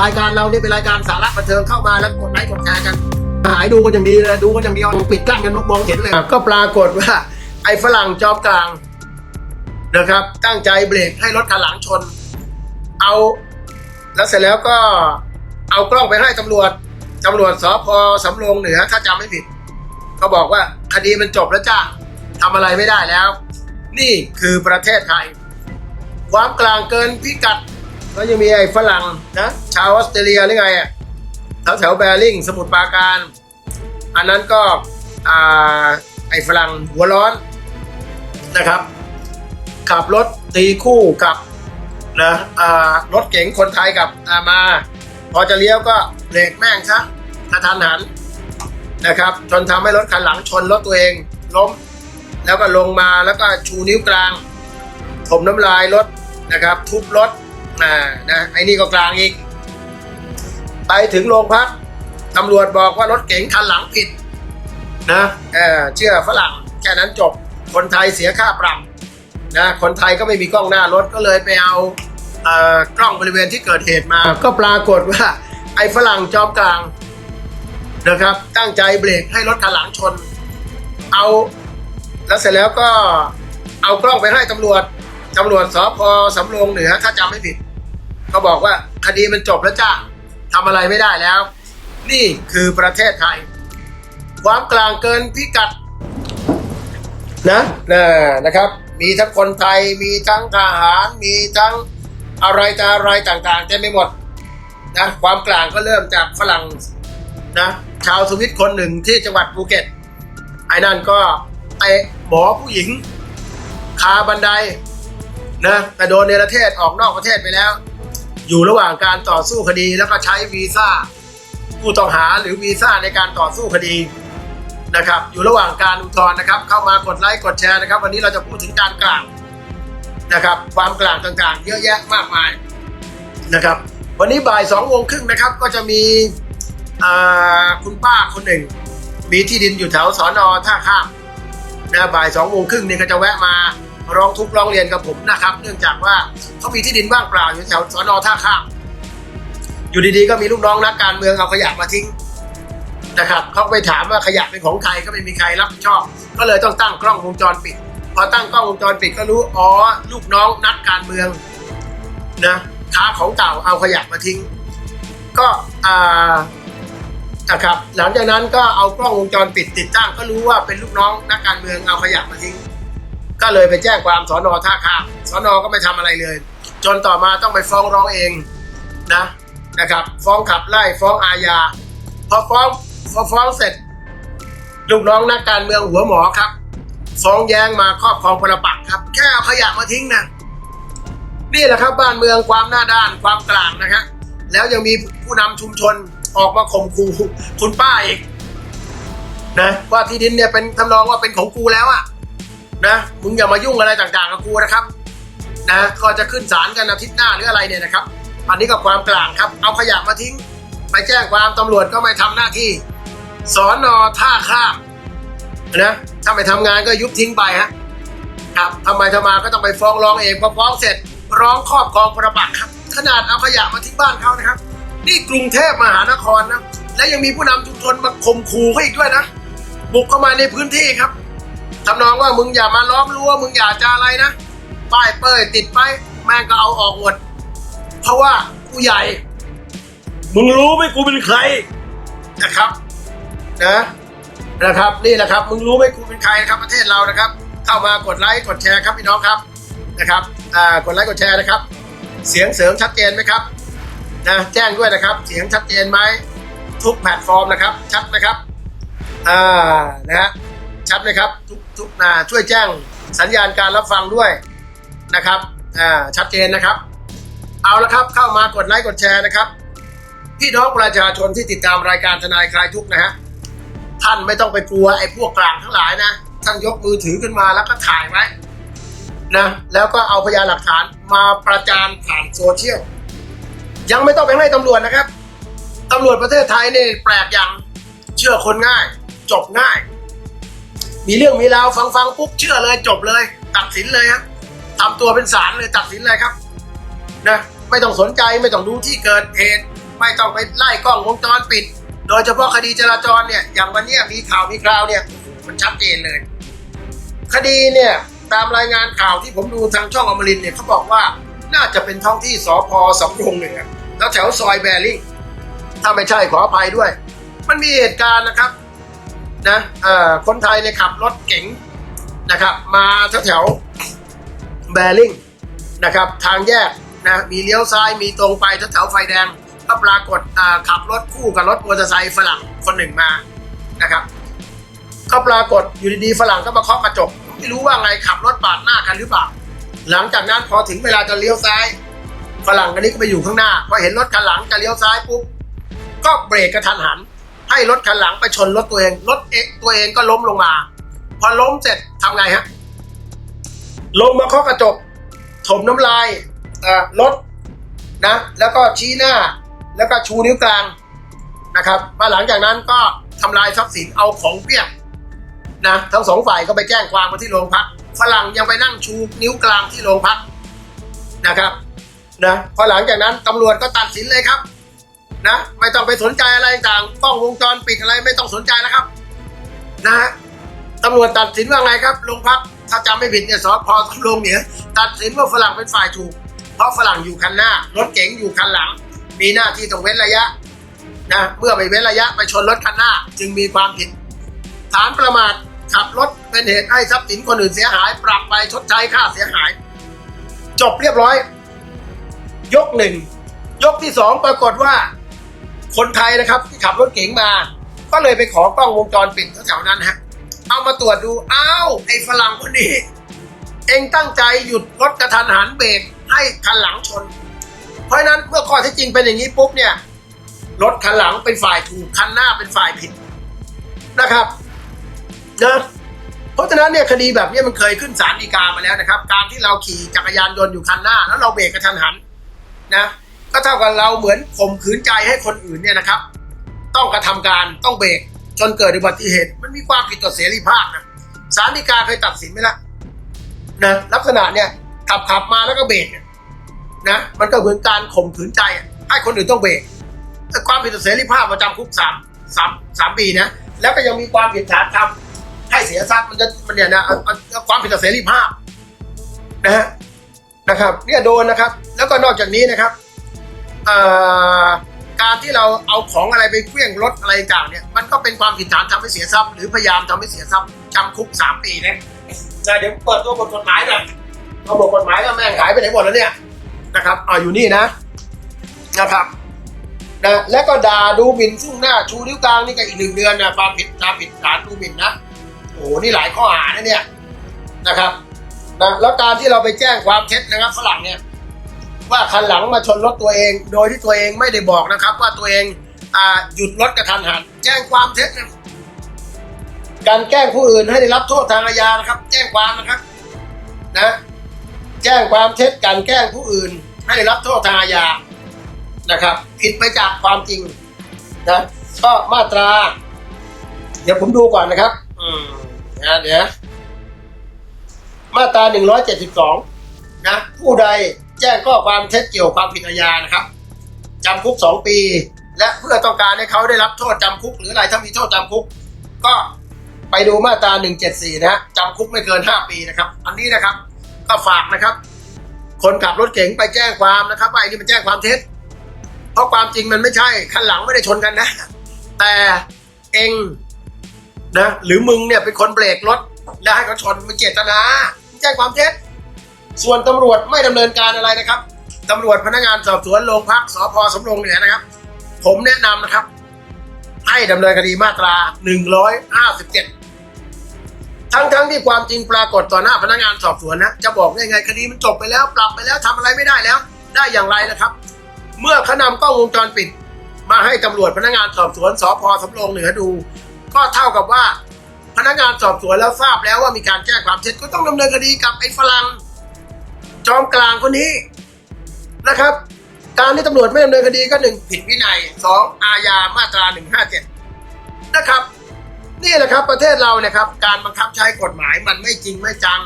รายการเราเนี่ยเป็นรายการสาระบันเทิงเข้ามาแล้วกดไลค์กดแชร์กันหายดูกันอย่างดีเลยดูกันอย่างเดียวปิดกั้นกันมองเห็นเลยก็ปรากฏว่า ไอ้ฝรั่งจอมกลางนะครับตั้งใจเบรกให้รถคันหลังชน เอาแล้วเสร็จแล้วก็เอากล้องไปให้ตำรวจตำรวจสพสำโรงเหนือถ้าจำไม่ผิดเขาบอกว่าคดีมันจบแล้วจ้าทำอะไรไม่ได้แล้ว นี่คือประเทศไทย ความกลางเกินพิกัด ก็ยังมีไอ้ฝรั่งนะชาวออสเตรเลียหรือไงอะแถวแถวแบริ่งสมุทรปราการ อันนั้นก็อ่าไอ้ฝรั่งหัวร้อนนะครับ ขับรถตีคู่กับนะอ่ารถเก๋งคนไทยกับอามา พอจะเลี้ยวก็เบรกแม่งซะกระทันหันนะครับจนทำให้รถคันหลังชนรถตัวเองล้ม แล้วก็ลงมาแล้วก็ชูนิ้วกลางถมน้ำลายรถนะครับ ทุบรถ อ่านะไอ้นี่ก็กลางอีก ไปถึงโรงพักตำรวจบอกว่ารถเก๋งคันหลังผิด นะเออเชื่อฝรั่งแค่นั้นจบคนไทยเสียค่าปรับนะคนไทยก็ไม่มีกล้องหน้ารถก็เลยไปเอาเอ่อกล้องบริเวณที่เกิดเหตุมา ก็ปรากฏว่า ไอ้ฝรั่งจอมกลางนะครับ ตั้งใจเบรกให้รถคันหลังชน เอา แล้วเสร็จแล้วก็เอากล้องไปให้ตำรวจ ตำรวจสพสำโรงเหนือถ้าจำไม่ผิดเขาบอกว่าคดีมันจบแล้วจ้าทำอะไรไม่ได้แล้ว นี่คือประเทศไทย ความกลางเกินพิกัดนะนะนะครับ มีทั้งคนไทยมีทั้งทหารมีทั้งอะไรต่อะไรต่างๆเต็มไปหมดนะความกลางก็เริ่มจากฝรั่งนะชาวสวิตคนหนึ่งที่จังหวัดภูเก็ตไอ้นั่นก็เตะหมอผู้หญิง คาบันได นะแต่โดนเนรเทศออกนอกประเทศไปแล้ว อยู่ระหว่างการต่อสู้คดีแล้วก็ใช้วีซ่าผู้ต้องหาหรือวีซ่าในการต่อสู้คดีนะครับ อยู่ระหว่างการอุทธรณ์นะครับ เข้ามากดไลค์กดแชร์นะครับ วันนี้เราจะพูดถึงการกลางนะครับ ความกลางต่างๆ เยอะแยะมากมายนะครับ วันนี้บ่ายสองโมงครึ่งนะครับ ก็จะมีคุณป้าคนหนึ่ง มีที่ดินอยู่แถวสอนอท่าข้ามนะบ่ายสองโมงครึ่งนี่ก็จะแวะมา ร้องทุกข์ร้องเรียนกับผมนะครับ เนื่องจากว่าเขามีที่ดินว่างเปล่าอยู่แถวสอนอท่าข้ามอยู่ดีๆก็มีลูกน้องนักการเมืองเอาขยะมาทิ้งนะครับเขาไปถามว่าขยะเป็นของใครก็ไม่มีใครรับผิดชอบ ก็เลยต้องตั้งกล้องวงจรปิด พอตั้งกล้องวงจรปิดก็รู้อ๋อลูกน้องนักการเมืองนะค้าของเก่าเอาขยะมาทิ้ง ก็อ่านะครับหลังจากนั้นก็เอากล้องวงจรปิดติดตั้งก็รู้ว่าเป็นลูกน้องนักการเมืองเอาขยะมาทิ้ง ก็เลยไปแจ้งความสอนอท่าข้ามสอนอก็ไม่ทำอะไรเลย จนต่อมาต้องไปฟ้องร้องเองนะนะครับ ฟ้องขับไล่ฟ้องอาญาพอฟ้องพอฟ้องเสร็จลูกน้องนักการเมืองหัวหมอครับฟ้องแย้งมาครอบครองปรปักครับ แค่เอาขยะมาทิ้งนะนี่แหละครับบ้านเมืองความหน้าด้านความกลางนะครับแล้วยังมีผู้นำชุมชนออกมาข่มขู่คุณป้าอีกนะว่าที่ดินเนี่ยเป็นทำนองว่าเป็นของกูแล้วอะ นะมึงอย่ามายุ่งอะไรต่างๆกับกูนะครับนะก็จะขึ้นศาลกันอาทิตย์หน้าหรืออะไรเนี่ยนะครับ อันนี้ก็ความกลางครับ เอาขยะมาทิ้งไปแจ้งความตำรวจก็ไม่ทำหน้าที่สอนอท่าข้ามนะถ้าไม่ทำงานก็ยุบทิ้งไปฮะครับทำไมทำมาก็ต้องไปฟ้องร้องเองพอฟ้องเสร็จ ร้องครอบครองประปักครับ ขนาดเอาขยะมาทิ้งบ้านเขานะครับ นี่กรุงเทพมหานครนะและยังมีผู้นำชุมชนมาข่มขู่เขาอีกด้วยนะบุกเข้ามาในพื้นที่ครับ ทำนองว่ามึงอย่ามาล้อมรั้วมึงอย่าจะอะไรนะป้ายเป้ยติดไปแม่งก็เอาออกหมดเพราะว่ากูใหญ่ มึงรู้ไหมกูเป็นใครนะครับนะนะครับ นี่แหละครับ มึงรู้ไหมกูเป็นใครนะครับประเทศเรานะครับ เข้ามากดไลค์กดแชร์ครับพี่น้องครับนะครับอ่ากดไลค์กดแชร์นะครับ เสียงเสริมชัดเจนไหมครับนะแจ้งด้วยนะครับ เสียงชัดเจนไหมทุกแพลตฟอร์มนะครับ ชัดนะครับอ่านะฮะ ชัดไหมครับ ทุกทุกอ่าช่วยแจ้งสัญญาณการรับฟังด้วยนะครับอ่าชัดเจนนะครับ เอาละครับเข้ามากดไลค์กดแชร์นะครับ พี่น้องประชาชนที่ติดตามรายการทนายคลายทุกนะฮะท่านไม่ต้องไปกลัวไอ้พวกกลางทั้งหลายนะท่านยกมือถือขึ้นมาแล้วก็ถ่ายไว้นะแล้วก็เอาพยานหลักฐานมาประจานผ่านโซเชียลยังไม่ต้องไปให้ตำรวจนะครับตำรวจประเทศไทยนี่แปลกอย่างเชื่อคนง่าย จบง่าย มีเรื่องมีราวฟังฟังปุ๊บเชื่อเลยจบเลย ตัดสินเลยครับทำตัวเป็นศาลเลยตัดสินเลยครับนะไม่ต้องสนใจไม่ต้องดูที่เกิดเหตุไม่ต้องไปไล่กล้องวงจรปิด โดยเฉพาะคดีจราจรเนี่ยอย่างวันนี้มีข่าวมีคราวเนี่ยมันชัดเจนเลย คดีเนี่ยตามรายงานข่าวที่ผมดูทางช่องอมรินเนี่ยเขาบอกว่าน่าจะเป็นท้องที่สพสำโรงเหนือแล้วแถวซอยแบริ่งถ้าไม่ใช่ขออภัยด้วย มันมีเหตุการณ์นะครับ นะคนไทยเนี่ยขับรถเก๋งนะครับ มาแถวแถวแบริ่งนะครับ ทางแยกนะมีเลี้ยวซ้ายมีตรงไปแถวแถวไฟแดงก็ปรากฏขับรถคู่กับรถมอเตอร์ไซค์ฝรั่งคนหนึ่งมานะครับก็ปรากฏอยู่ดีๆฝรั่งก็มาเคาะกระจกไม่รู้ว่าไงขับรถปาดหน้ากันหรือเปล่าหลังจากนั้นพอถึงเวลาจะเลี้ยวซ้ายฝรั่งคนนี้ก็ไปอยู่ข้างหน้าพอเห็นรถคันหลังจะเลี้ยวซ้ายปุ๊บก็เบรกกระทันหัน ให้รถคันหลังไปชนรถตัวเอง รถเองตัวเองก็ล้มลงมา พอล้มเสร็จทำไงฮะ ลงมาเคาะกระจก ถมน้ำลายรถนะ แล้วก็ชี้หน้า แล้วก็ชูนิ้วกลางนะครับมาหลังจากนั้นก็ทำลายทรัพย์สินเอาของเปียกนะทั้งสองฝ่ายก็ไปแจ้งความมาที่โรงพักฝรั่งยังไปนั่งชูนิ้วกลางที่โรงพักนะครับนะพอหลังจากนั้นตำรวจก็ตัดสินเลยครับ นะ ไม่ต้องไปสนใจอะไรต่างกล้องวงจรปิดอะไรไม่ต้องสนใจนะครับ นะฮะตำรวจตัดสินว่าไงครับโรงพักถ้าจำไม่ผิดเนี่ยสพสำโรงเหนือตัดสินว่าฝรั่งเป็นฝ่ายถูก เพราะฝรั่งอยู่คันหน้ารถเก๋งอยู่คันหลัง มีหน้าที่ต้องเว้นระยะนะเมื่อไปเว้นระยะไปชนรถคันหน้า จึงมีความผิด ฐานประมาทขับรถเป็นเหตุให้ทรัพย์สินคนอื่นเสียหาย ปรับไปชดใช้ค่าเสียหาย จบเรียบร้อย ยกหนึ่งยกที่สองปรากฏว่า คนไทยนะครับที่ขับรถเก๋งมา ก็เลยไปขอกล้องวงจรปิดแถวๆนั้นฮะเอามาตรวจดูอ้าวไอ้ฝรั่งคนนี้ เองตั้งใจหยุดรถกระทันหันเบรกให้คันหลังชน เพราะนั้นเมื่อข้อเท็จจริงเป็นอย่างนี้ปุ๊บเนี่ยรถคันหลังเป็นฝ่ายถูกคันหน้าเป็นฝ่ายผิดนะครับนะเพราะฉะนั้นเนี่ยคดีแบบนี้มันเคยขึ้นศาลฎีกามาแล้วนะครับ การที่เราขี่จักรยานยนต์อยู่คันหน้า แล้วเราเบรกกระทันหันนะ ก็เท่ากับเราเหมือนข่มขืนใจให้คนอื่นเนี่ยนะครับ ต้องกระทำการต้องเบรกจนเกิดอุบัติเหตุ มันมีความผิดต่อเสรีภาพนะศาลฎีกาเคยตัดสินไหมล่ะนะลักษณะเนี่ยขับขับมาแล้วก็เบรกนะมันก็เหมือนการข่มขืนใจให้คนอื่นต้องเบรกความผิดต่อเสรีภาพประจำคุกสามสามสามปีนะแล้วก็ยังมีความผิดฐานทำให้เสียทรัพย์มันจะมันเนี่ยนะความผิดต่อเสรีภาพนะฮะนะครับเนี่ยโดนนะครับ แล้วก็นอกจากนี้นะครับ การที่เราเอาของอะไรไปเคลื่องรถอะไรต่างเนี่ย มันก็เป็นความผิดฐานทำให้เสียทรัพย์ หรือพยายามทำให้เสียทรัพย์จำคุกสามปีนะนะเดี๋ยวเปิดตัวบทกฎหมายหน่อยเอาบทกฎหมายก็แม่งหายไปไหนหมดแล้วเนี่ยนะครับอ่าอยู่นี่นะนะครับนะแล้วก็ด่าดูหมิ่นซึ่งหน้าชูนิ้วกลางนี่ก็อีกหนึ่งเดือนนะความผิดตามผิดฐานดูหมิ่นนะโอ้โหนี่หลายข้อหานะเนี่ยนะครับนะแล้วการที่เราไปแจ้งความเท็จนะครับฝรั่งเนี่ย ว่าคันหลังมาชนรถตัวเอง โดยที่ตัวเองไม่ได้บอกนะครับ ว่าตัวเองอหยุดรถกระทันหันแจ้งความเท็จการแกล้งผู้อื่นให้ได้รับโทษทางอาญานะครับ แจ้งความนะครับนะแจ้งความเท็จการแกล้งผู้อื่น ให้ได้รับโทษทางอาญานะครับ ผิดไปจากความจริงนะก็มาตรา เดี๋ยวผมดูก่อนนะครับ อืมนะเดี๋ยวมาตราหนึ่งร้อยเจ็ดสิบสองนะผู้ใด แจ้งข้อความเท็จเกี่ยวกับความผิดอาญานะครับจำคุกสองปี และเพื่อต้องการให้เขาได้รับโทษจำคุก หรืออะไรถ้ามีโทษจำคุก ก็ไปดูมาตราหนึ่งเจ็ดสี่นะฮะจำคุกไม่เกินห้าปีนะครับ อันนี้นะครับก็ฝากนะครับ คนขับรถเก๋งไปแจ้งความนะครับว่าไอ้นี่มันแจ้งความเท็จ เพราะความจริงมันไม่ใช่คันหลังไม่ได้ชนกันนะ แต่เองนะหรือมึงเนี่ยเป็นคนเบรกรถ แล้วให้เขาชนมึงเจตนาแจ้งความเท็จ ส่วนตำรวจไม่ดำเนินการอะไรนะครับตำรวจพนักงานสอบสวนโรงพักสพสำรงเหนือนะครับ ผมแนะนำนะครับ ให้ดำเนินคดีมาตรา 157 ทั้งทั้งๆที่ความจริงปรากฏต่อหน้าพนักงานสอบสวนนะจะบอกได้ไงคดีมันจบไปแล้ว ปรับไปแล้วทำอะไรไม่ได้แล้ว ได้อย่างไรนะครับ เมื่อเขานำกล้องวงจรปิด มาให้ตำรวจพนักงานสอบสวนสพสำรงเหนือดู ก็เท่ากับว่าพนักงานสอบสวนแล้วทราบแล้วว่ามีการแจ้งความเท็จก็ต้องดำเนินคดีกับไอ้ฝรั่ง จอมกลางคนนี้นะครับ การที่ตำรวจไม่ดำเนินคดีก็หนึ่งผิดวินัยสองอาญามาตราหนึ่งห้าเจ็ดนะครับ นี่แหละครับประเทศเราเนี่ยครับ การบังคับใช้กฎหมายมันไม่จริงไม่จัง